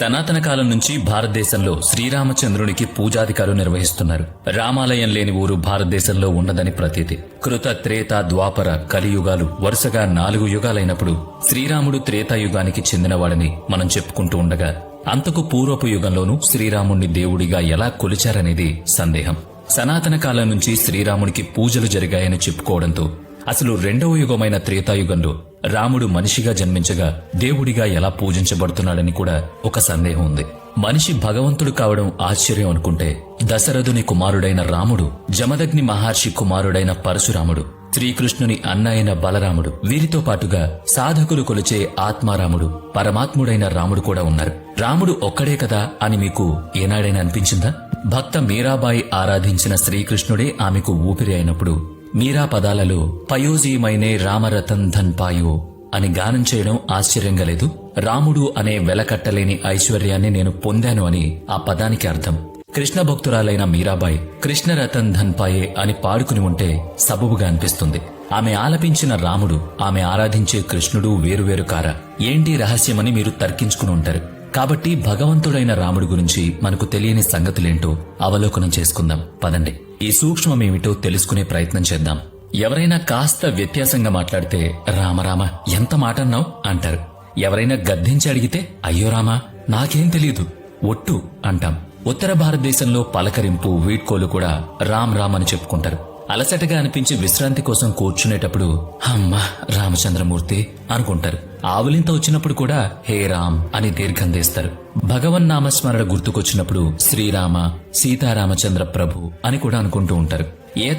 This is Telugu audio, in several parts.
సనాతన కాలం నుంచి భారతదేశంలో శ్రీరామచంద్రునికి పూజాధికారులు నిర్వహిస్తున్నారు. రామాలయం లేని ఊరు భారతదేశంలో ఉండదని ప్రతీతి. కృత త్రేత ద్వాపర కలియుగాలు వరుసగా నాలుగు యుగాలైనప్పుడు శ్రీరాముడు త్రేతాయుగానికి చెందినవాడని మనం చెప్పుకుంటూ ఉండగా అంతకు పూర్వపు యుగంలోనూ శ్రీరాముణ్ణి దేవుడిగా ఎలా కొలిచారనేది సందేహం. సనాతన కాలం నుంచి శ్రీరాముడికి పూజలు జరిగాయని చెప్పుకోవడంతో అసలు రెండవ యుగమైన త్రేతాయుగంలో రాముడు మనిషిగా జన్మించగా దేవుడిగా ఎలా పూజించబడుతున్నాడని కూడా ఒక సందేహం ఉంది. మనిషి భగవంతుడు కావడం ఆశ్చర్యం అనుకుంటే దశరథుని కుమారుడైన రాముడు జమదగ్ని మహర్షి కుమారుడైన పరశురాముడు శ్రీకృష్ణుని అన్న అయిన బలరాముడు వీరితో పాటుగా సాధకులు కొలిచే ఆత్మారాముడు పరమాత్ముడైన రాముడు కూడా ఉన్నారు. రాముడు ఒక్కడే కదా అని మీకు ఏనాడైనా అనిపించిందా? భక్త మీరాబాయి ఆరాధించిన శ్రీకృష్ణుడే ఆమెకు ఊపిరి అయినప్పుడు మీరా పదాలలో పయోజీమైనే రామరతన్ ధన్ పాయో అని గానం చేయడం ఆశ్చర్యంగా లేదు రాముడు అనే వెలకట్టలేని ఐశ్వర్యాన్ని నేను పొందాను అని ఆ పదానికి అర్థం. కృష్ణ భక్తురాలైన మీరాబాయ్ కృష్ణరతన్ ధన్ పాయే అని పాడుకుని ఉంటే సబబుగా అనిపిస్తుంది. ఆమె ఆలపించిన రాముడు ఆమె ఆరాధించే కృష్ణుడు వేరువేరు కారా. ఏంటి రహస్యమని మీరు తర్కించుకుని ఉంటారు. కాబట్టి భగవంతుడైన రాముడి గురించి మనకు తెలియని సంగతులేంటో అవలోకనం చేసుకుందాం. పదండి. ఈ సూక్ష్మమేమిటో తెలుసుకునే ప్రయత్నం చేద్దాం. ఎవరైనా కాస్త వ్యత్యాసంగా మాట్లాడితే రామరామ ఎంత మాటన్నావు అంటారు. ఎవరైనా గద్దించి అడిగితే అయ్యో రామా నాకేం తెలియదు ఒట్టు అంటాం. ఉత్తర భారతదేశంలో పలకరింపు వీడ్కోలు కూడా రామ్ రామ్ అని చెప్పుకుంటారు. అలసటగా అనిపించి విశ్రాంతి కోసం కూర్చునేటప్పుడు అమ్మా రామచంద్రమూర్తి అనుకుంటారు. ఆవులింత వచ్చినప్పుడు కూడా హే రామ్ అని దీర్ఘం తీస్తారు. భగవన్ నామస్మరణ గుర్తుకొచ్చినప్పుడు శ్రీరామ సీతారామచంద్ర ప్రభు అని కూడా అనుకుంటూ ఉంటారు. ఏ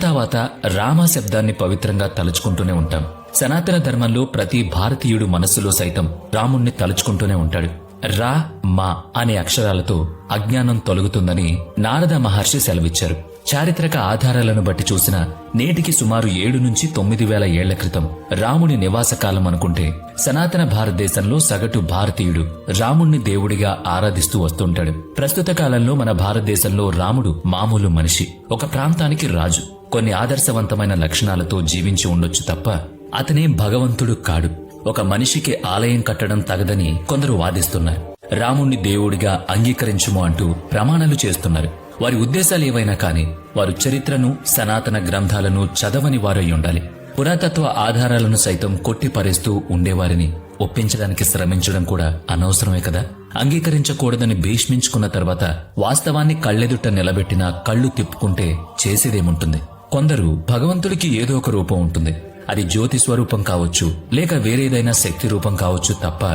రామ శబ్దాన్ని పవిత్రంగా తలుచుకుంటూనే ఉంటాం. సనాతన ధర్మంలో ప్రతి భారతీయుడు మనస్సులో సైతం రాముణ్ణి తలుచుకుంటూనే ఉంటాడు. రా మా అనే అక్షరాలతో అజ్ఞానం తొలగుతుందని నారద మహర్షి సెలవిచ్చారు. చారిత్రక ఆధారాలను బట్టి చూసిన నేటికి సుమారు ఏడు నుంచి తొమ్మిది వేల ఏళ్ళ క్రితం రాముని నివాసకాలం అనుకుంటే సనాతన భారతదేశంలో సగటు భారతీయుడు రాముణ్ణి దేవుడిగా ఆరాధిస్తూ వస్తుంటాడు. ప్రస్తుత కాలంలో మన భారతదేశంలో రాముడు మామూలు మనిషి ఒక ప్రాంతానికి రాజు. కొన్ని ఆదర్శవంతమైన లక్షణాలతో జీవించి ఉండొచ్చు తప్ప అతనే భగవంతుడు కాడు. ఒక మనిషికి ఆలయం కట్టడం తగదని కొందరు వాదిస్తున్నారు. రాముణ్ణి దేవుడిగా అంగీకరించుము అంటూ ప్రమాణాలు చేస్తున్నారు. వారి ఉద్దేశాలు ఏవైనా కానీ వారు చరిత్రను సనాతన గ్రంథాలను చదవని వారై ఉండాలి. పురాతత్వ ఆధారాలను సైతం కొట్టిపరేస్తూ ఉండేవారిని ఒప్పించడానికి శ్రమించడం కూడా అనవసరమే కదా? అంగీకరించకూడదని భీష్మించుకున్న తర్వాత వాస్తవాన్ని కళ్ళెదుట నిలబెట్టిన కళ్ళు తిప్పుకుంటే చేసేదేముంటుంది? కొందరు భగవంతుడికి ఏదో ఒక రూపం ఉంటుంది. అది జ్యోతి స్వరూపం కావచ్చు లేక వేరేదైనా శక్తి రూపం కావచ్చు తప్ప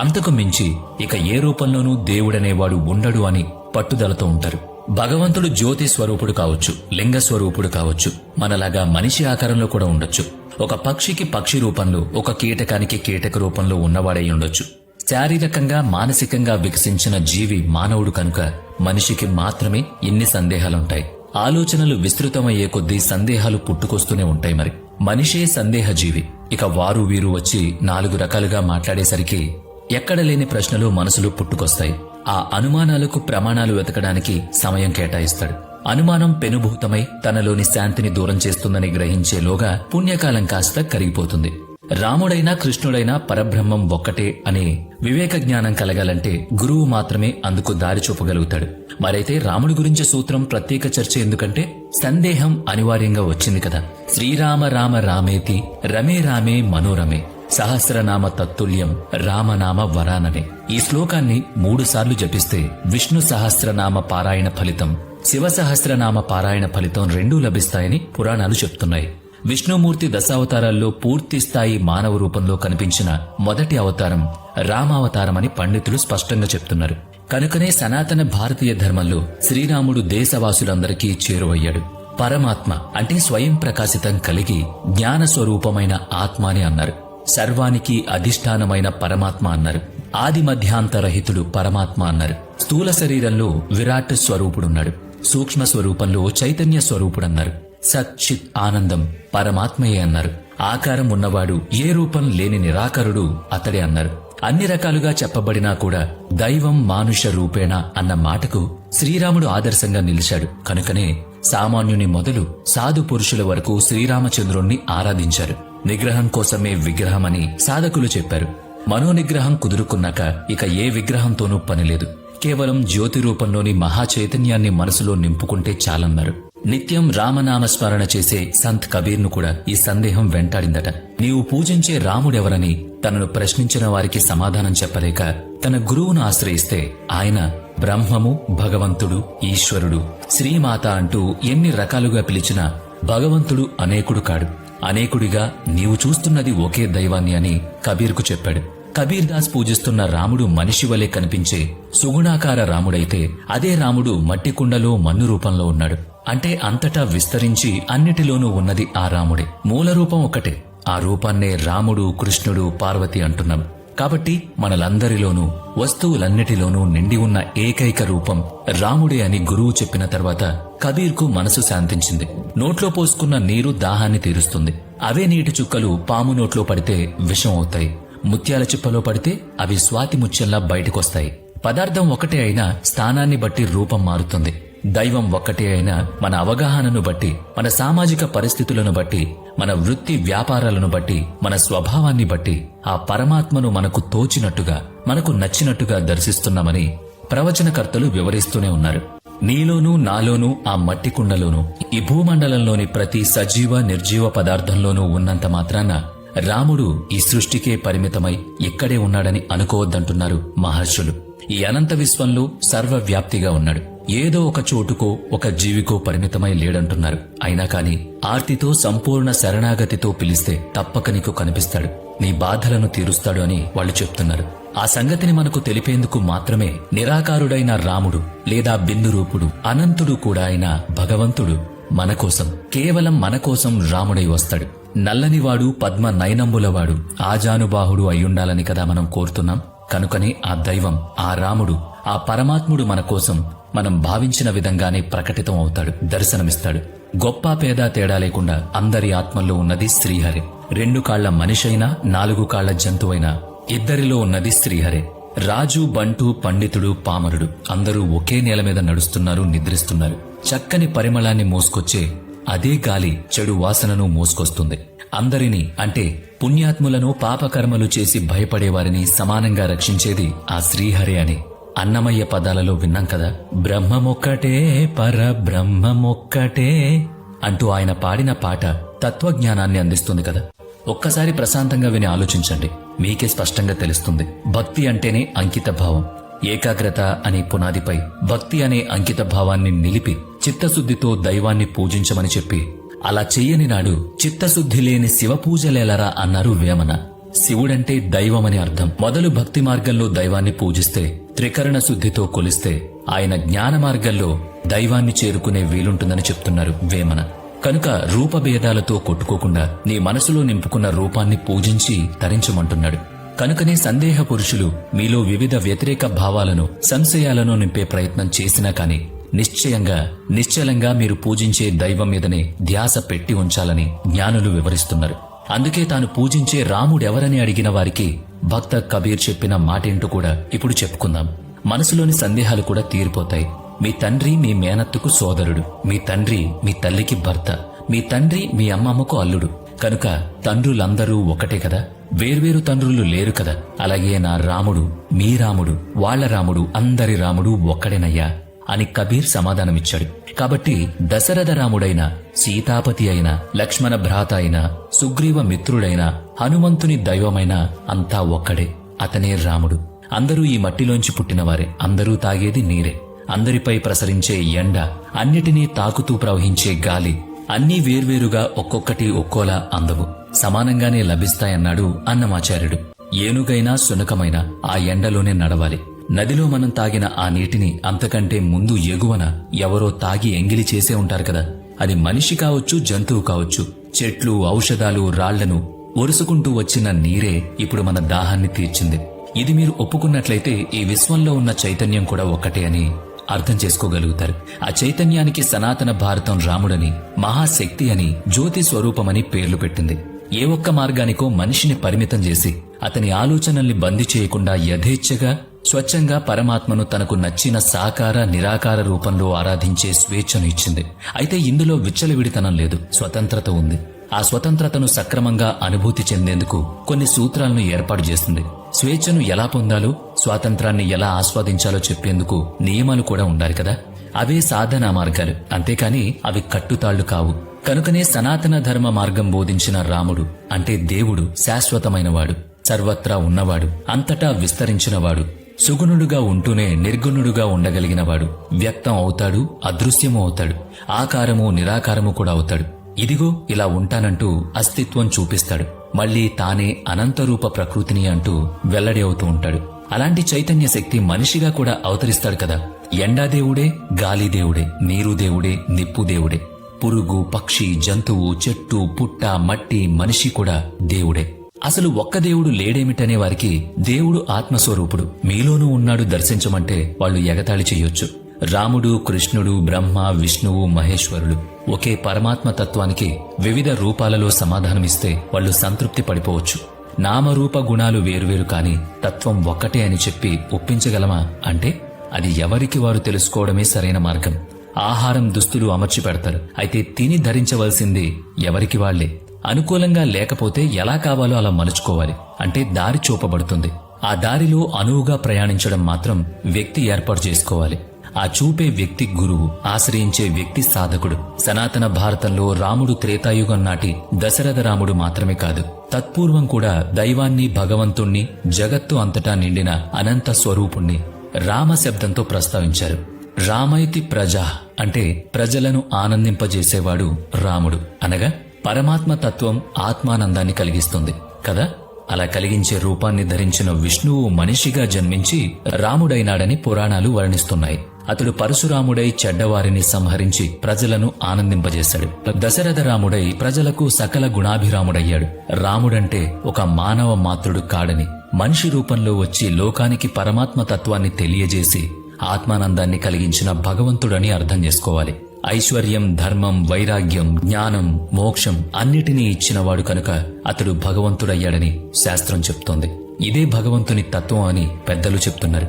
అంతకు మించి ఇక ఏ రూపంలోనూ దేవుడనేవాడు ఉండడు అని పట్టుదలతో ఉంటారు. భగవంతుడు జ్యోతి స్వరూపుడు కావచ్చు లింగ స్వరూపుడు కావచ్చు మనలాగా మనిషి ఆకారంలో కూడా ఉండొచ్చు. ఒక పక్షికి పక్షి రూపంలో ఒక కీటకానికి కీటక రూపంలో ఉన్నవాడై ఉండొచ్చు. శారీరకంగా మానసికంగా వికసించిన జీవి మానవుడు కనుక మనిషికి మాత్రమే ఇన్ని సందేహాలుంటాయి. ఆలోచనలు విస్తృతమయ్యే కొద్దీ సందేహాలు పుట్టుకొస్తూనే ఉంటాయి మరి. మనిషే సందేహ జీవి. ఇక వారు వీరు వచ్చి నాలుగు రకాలుగా మాట్లాడేసరికి ఎక్కడ లేని ప్రశ్నలు మనసులో పుట్టుకొస్తాయి. ఆ అనుమానాలకు ప్రమాణాలు వెతకడానికి సమయం కేటాయిస్తాడు. అనుమానం పెనుభూతమై తనలోని శాంతిని దూరం చేస్తుందని గ్రహించేలోగా పుణ్యకాలం కాస్త కరిగిపోతుంది. రాముడైనా కృష్ణుడైనా పరబ్రహ్మం ఒక్కటే అనే వివేక జ్ఞానం కలగాలంటే గురువు మాత్రమే అందుకు దారి చూపగలుగుతాడు. మరైతే రాముడి గురించి సూత్రం ప్రత్యేక చర్చ ఎందుకంటే సందేహం అనివార్యంగా వచ్చింది కదా. శ్రీరామ రామ రామేతి రమే రామే మనోరమే. సహస్రనామ తత్తుల్యం రామనామ వరాననే. ఈ శ్లోకాన్ని మూడు సార్లు జపిస్తే విష్ణు సహస్రనామ పారాయణ ఫలితం శివ సహస్రనామ పారాయణ ఫలితం రెండూ లభిస్తాయని పురాణాలు చెప్తున్నాయి. విష్ణుమూర్తి దశావతారాల్లో పూర్తి స్థాయి మానవ రూపంలో కనిపించిన మొదటి అవతారం రామావతారమని పండితులు స్పష్టంగా చెప్తున్నారు. కనుకనే సనాతన భారతీయ ధర్మంలో శ్రీరాముడు దేశవాసులందరికీ చేరువయ్యాడు. పరమాత్మ అంటే స్వయం ప్రకాశితం కలిగి జ్ఞాన స్వరూపమైన ఆత్మ అని అన్నారు. సర్వానికి అధిష్టానమైన పరమాత్మ అన్నారు. ఆది మధ్యాంతరహితుడు పరమాత్మ అన్నారు. స్థూల శరీరంలో విరాట్ స్వరూపుడున్నాడు. సూక్ష్మ స్వరూపంలో చైతన్య స్వరూపుడన్నారు. సత్ చిత్ ఆనందం పరమాత్మయే అన్నారు. ఆకారం ఉన్నవాడు ఏ రూపం లేని నిరాకరుడు అతడే అన్నారు. అన్ని రకాలుగా చెప్పబడినా కూడా దైవం మానుష రూపేణ అన్న మాటకు శ్రీరాముడు ఆదర్శంగా నిలిచాడు. కనుకనే సామాన్యుని మొదలు సాధు పురుషుల వరకు శ్రీరామచంద్రుణ్ణి ఆరాధించారు. నిగ్రహం కోసమే విగ్రహమని సాధకులు చెప్పారు. మనోనిగ్రహం కుదురుకున్నాక ఇక ఏ విగ్రహంతోనూ పనిలేదు. కేవలం జ్యోతి రూపంలోని మహా చైతన్యాన్ని మనసులో నింపుకుంటే చాలన్నారు. నిత్యం రామనామస్మరణ చేసే సంత్ కబీర్ను కూడా ఈ సందేహం వెంటాడిందట. నీవు పూజించే రాముడెవరని తనను ప్రశ్నించిన వారికి సమాధానం చెప్పలేక తన గురువును ఆశ్రయిస్తే ఆయన బ్రహ్మము భగవంతుడు ఈశ్వరుడు శ్రీమాత అంటూ ఎన్ని రకాలుగా పిలిచినా భగవంతుడు అనేకుడు కాడు. అనేకుడిగా నీవు చూస్తున్నది ఒకే దైవాన్ని అని కబీర్కు చెప్పాడు. కబీర్ దాస్ పూజిస్తున్న రాముడు మనిషి వలె కనిపించే సుగుణాకార రాముడైతే అదే రాముడు మట్టి కుండలో మన్ను రూపంలో ఉన్నాడు. అంటే అంతటా విస్తరించి అన్నిటిలోనూ ఉన్నది ఆ రాముడే. మూల రూపం ఒకటే. ఆ రూపాన్నే రాముడు కృష్ణుడు పార్వతి అంటున్నాం. కాబట్టి మనలందరిలోనూ వస్తువులన్నిటిలోనూ నిండి ఉన్న ఏకైక రూపం రాముడే అని గురువు చెప్పిన తర్వాత కబీర్కు మనసు శాంతించింది. నోట్లో పోసుకున్న నీరు దాహాన్ని తీరుస్తుంది. అవే నీటి చుక్కలు పాము నోట్లో పడితే విషం అవుతాయి. ముత్యాల చిప్పలో పడితే అవి స్వాతి ముత్యంలా బయటకొస్తాయి. పదార్థం ఒకటే అయినా స్థానాన్ని బట్టి రూపం మారుతుంది. దైవం ఒక్కటే అయినా మన అవగాహనను బట్టి మన సామాజిక పరిస్థితులను బట్టి మన వృత్తి వ్యాపారాలను బట్టి మన స్వభావాన్ని బట్టి ఆ పరమాత్మను మనకు తోచినట్టుగా మనకు నచ్చినట్టుగా దర్శిస్తున్నామని ప్రవచనకర్తలు వివరిస్తూనే ఉన్నారు. నీలోనూ నాలోనూ ఆ మట్టి కుండలోనూ ఈ భూమండలంలోని ప్రతి సజీవ నిర్జీవ పదార్థంలోనూ ఉన్నంత మాత్రాన రాముడు ఈ సృష్టికే పరిమితమై ఇక్కడే ఉన్నాడని అనుకోవద్దంటున్నారు మహర్షులు. ఈ అనంత విశ్వంలో సర్వవ్యాప్తిగా ఉన్నాడు. ఏదో ఒక చోటుకో ఒక జీవికో పరిమితమై లేడంటున్నారు. అయినా కాని ఆర్తితో సంపూర్ణ శరణాగతితో పిలిస్తే తప్పక నీకు కనిపిస్తాడు. నీ బాధలను తీరుస్తాడు అని వాళ్ళు చెప్తున్నారు. ఆ సంగతిని మనకు తెలిపేందుకు మాత్రమే నిరాకారుడైన రాముడు లేదా బిందు రూపుడు అనంతుడు కూడా అయిన భగవంతుడు మనకోసం కేవలం మనకోసం రాముడై వస్తాడు. నల్లనివాడు పద్మ నయనంబులవాడు ఆజానుబాహుడు అయ్యుండాలని కదా మనం కోరుతున్నాం. కనుకనే ఆ దైవం ఆ రాముడు ఆ పరమాత్ముడు మన కోసం మనం భావించిన విధంగానే ప్రకటితం అవుతాడు దర్శనమిస్తాడు. గొప్ప పేద తేడా లేకుండా అందరి ఆత్మల్లో ఉన్నది శ్రీహరి. రెండు కాళ్ళ మనిషైనా నాలుగు కాళ్ళ జంతువైనా ఇద్దరిలో ఉన్నది శ్రీహరే. రాజు బంటు పండితుడు పామరుడు. అందరూ ఒకే నేల మీద నడుస్తున్నారు నిద్రిస్తున్నారు. చక్కని పరిమళాన్ని మోసుకొచ్చే అదే గాలి చెడు వాసనను మోసుకొస్తుంది. అందరినీ అంటే పుణ్యాత్ములను పాపకర్మలు చేసి భయపడేవారిని సమానంగా రక్షించేది ఆ శ్రీహరి అని. అన్నమయ్య పదాలలో విన్నాం కదా బ్రహ్మమొక్కటే పర బ్రహ్మమొక్కటే అంటూ ఆయన పాడిన పాట తత్వజ్ఞానాన్ని అందిస్తుంది కదా. ఒక్కసారి ప్రశాంతంగా విని ఆలోచించండి. మీకే స్పష్టంగా తెలుస్తుంది. భక్తి అంటేనే అంకిత భావం ఏకాగ్రత అనే పునాదిపై భక్తి అనే అంకిత భావాన్ని నిలిపి చిత్తశుద్ధితో దైవాన్ని పూజించమని చెప్పి అలా చెయ్యని నాడు చిత్తశుద్ధి లేని శివ పూజలేలరా అన్నారు వేమన. శివుడంటే దైవమని అర్థం. మొదలు భక్తి మార్గంలో దైవాన్ని పూజిస్తే త్రికరణ శుద్ధితో కొలిస్తే ఆయన జ్ఞాన మార్గంలో దైవాన్ని చేరుకునే వీలుంటుందని చెప్తున్నారు వేమన. కనుక రూపభేదాలతో కొట్టుకోకుండా నీ మనసులో నింపుకున్న రూపాన్ని పూజించి తరించమంటున్నాడు. కనుకనే సందేహ పురుషులు మీలో వివిధ వ్యతిరేక భావాలను సంశయాలను నింపే ప్రయత్నం చేసినా కాని నిశ్చయంగా నిశ్చలంగా మీరు పూజించే దైవం మీదనే ధ్యాస పెట్టి ఉంచాలని జ్ఞానులు వివరిస్తున్నారు. అందుకే తాను పూజించే రాముడెవరని అడిగిన వారికి భక్త కబీర్ చెప్పిన మాటేంటో కూడా ఇప్పుడు చెప్పుకుందాం. మనసులోని సందేహాలు కూడా తీరిపోతాయి. మీ తండ్రి మీ మేనత్తుకు సోదరుడు. మీ తండ్రి మీ తల్లికి భర్త. మీ తండ్రి మీ అమ్మమ్మకు అల్లుడు. కనుక తండ్రులందరూ ఒకటే కదా? వేర్వేరు తండ్రులు లేరు కదా? అలాగే నా రాముడు మీ రాముడు వాళ్ళ రాముడు అందరి రాముడు ఒక్కడేనయ్యా అని కబీర్ సమాధానమిచ్చాడు. కాబట్టి దశరథ రాముడైన సీతాపతి అయిన లక్ష్మణ భ్రాత అయిన సుగ్రీవ మిత్రుడైన హనుమంతుని దైవమైన అంతా ఒక్కడే అతనే రాముడు. అందరూ ఈ మట్టిలోంచి పుట్టినవారే. అందరూ తాగేది నీరే. అందరిపై ప్రసరించే ఎండ అన్నిటినీ తాకుతూ ప్రవహించే గాలి అన్నీ వేర్వేరుగా ఒక్కొక్కటి ఒక్కోలా అందవు. సమానంగానే లభిస్తాయన్నాడు అన్నమాచార్యుడు. ఏనుగైనా సునకమైనా ఆ ఎండలోనే నడవాలి. నదిలో మనం తాగిన ఆ నీటిని అంతకంటే ముందు ఎగువన ఎవరో తాగి ఎంగిలి చేసే ఉంటారు కదా. అది మనిషి కావచ్చు జంతువు కావచ్చు చెట్లు ఔషధాలు రాళ్ళను ఒరుసుకుంటూ వచ్చిన నీరే ఇప్పుడు మన దాహాన్ని తీర్చింది. ఇది మీరు ఒప్పుకున్నట్లయితే ఈ విశ్వంలో ఉన్న చైతన్యం కూడా ఒక్కటే అని అర్థం చేసుకోగలుగుతారు. ఆ చైతన్యానికి సనాతన భారతం రాముడని మహాశక్తి అని జ్యోతి స్వరూపమని పేర్లు పెట్టింది. ఏ ఒక్క మార్గానికో మనిషిని పరిమితం చేసి అతని ఆలోచనల్ని బందీ చేయకుండా యథేచ్ఛగా స్వచ్ఛంగా పరమాత్మను తనకు నచ్చిన సాకార నిరాకార రూపంలో ఆరాధించే స్వేచ్ఛను ఇచ్చింది. అయితే ఇందులో విచ్చలవిడితనం లేదు స్వతంత్రత ఉంది. ఆ స్వతంత్రతను సక్రమంగా అనుభూతి చెందేందుకు కొన్ని సూత్రాలను ఏర్పాటు చేస్తుంది స్వేచ్ఛను ఎలా పొందాలో స్వాతంత్రాన్ని ఎలా ఆస్వాదించాలో చెప్పేందుకు నియమాలు కూడా ఉండాలి కదా? అవే సాధనా మార్గాలు. అంతేకాని అవి కట్టుతాళ్ళు కావు. కనుకనే సనాతన ధర్మ మార్గం బోధించిన రాముడు అంటే దేవుడు శాశ్వతమైనవాడు సర్వత్రా ఉన్నవాడు అంతటా విస్తరించినవాడు సుగుణుడుగా ఉంటూనే నిర్గుణుడుగా ఉండగలిగినవాడు వ్యక్తం అవుతాడు అదృశ్యము అవుతాడు ఆకారము నిరాకారము కూడా అవుతాడు. ఇదిగో ఇలా ఉంటానంటూ అస్తిత్వం చూపిస్తాడు. మళ్ళీ తానే అనంతరూప ప్రకృతిని అంటూ వెల్లడి అవుతూ ఉంటాడు. అలాంటి చైతన్య శక్తి మనిషిగా కూడా అవతరిస్తాడు కదా. ఎండా దేవుడే గాలి దేవుడే నీరు దేవుడే నిప్పు దేవుడే. పురుగు పక్షి జంతువు చెట్టు పుట్ట మట్టి మనిషి కూడా దేవుడే. అసలు ఒక్క దేవుడు లేడేమిటనే వారికి దేవుడు ఆత్మస్వరూపుడు. మీలోనూ ఉన్నాడు దర్శించమంటే వాళ్ళు ఎగతాళి చేయొచ్చు. రాముడు కృష్ణుడు బ్రహ్మ విష్ణువు మహేశ్వరుడు ఒకే పరమాత్మ తత్వానికి వివిధ రూపాలలో సమాధానమిస్తే వాళ్ళు సంతృప్తి పడిపోవచ్చు. నామరూప గుణాలు వేరువేరు కాని తత్వం ఒక్కటే అని చెప్పి ఒప్పించగలమా అంటే అది ఎవరికి వారు తెలుసుకోవడమే సరైన మార్గం. ఆహారం దుస్తులు అమర్చి పెడతారు అయితే తిని ధరించవలసింది ఎవరికి వాళ్ళే. అనుకూలంగా లేకపోతే ఎలా కావాలో అలా మలుచుకోవాలి. అంటే దారి చూపబడుతుంది. ఆ దారిలో అనువుగా ప్రయాణించడం మాత్రం వ్యక్తి ఏర్పాటు చేసుకోవాలి. ఆ చూపే వ్యక్తి గురువు ఆశ్రయించే వ్యక్తి సాధకుడు. సనాతన భారతంలో రాముడు త్రేతాయుగం నాటి దశరథ రాముడు మాత్రమే కాదు. తత్పూర్వం కూడా దైవాన్ని భగవంతుణ్ణి జగత్తు అంతటా నిండిన అనంత స్వరూపుణ్ణి రామ శబ్దంతో ప్రస్తావించారు. రామైతి ప్రజ అంటే ప్రజలను ఆనందింపజేసేవాడు రాముడు అనగా పరమాత్మ తత్వం ఆత్మానందాన్ని కలిగిస్తుంది కదా? అలా కలిగించే రూపాన్ని ధరించిన విష్ణువు మనిషిగా జన్మించి రాముడైనాడని పురాణాలు వర్ణిస్తున్నాయి. అతడు పరశురాముడై చెడ్డవారిని సంహరించి ప్రజలను ఆనందింపజేశాడు. దశరథ రాముడై ప్రజలకు సకల గుణాభిరాముడయ్యాడు. రాముడంటే ఒక మానవ మాతృడు కాడని మనిషి రూపంలో వచ్చి లోకానికి పరమాత్మ తత్వాన్ని తెలియజేసి ఆత్మానందాన్ని కలిగించిన భగవంతుడని అర్థం చేసుకోవాలి. ఐశ్వర్యం ధర్మం వైరాగ్యం జ్ఞానం మోక్షం అన్నిటినీ ఇచ్చినవాడు కనుక అతడు భగవంతుడయ్యాడని శాస్త్రం చెప్తోంది. ఇదే భగవంతుని తత్వం అని పెద్దలు చెప్తున్నారు.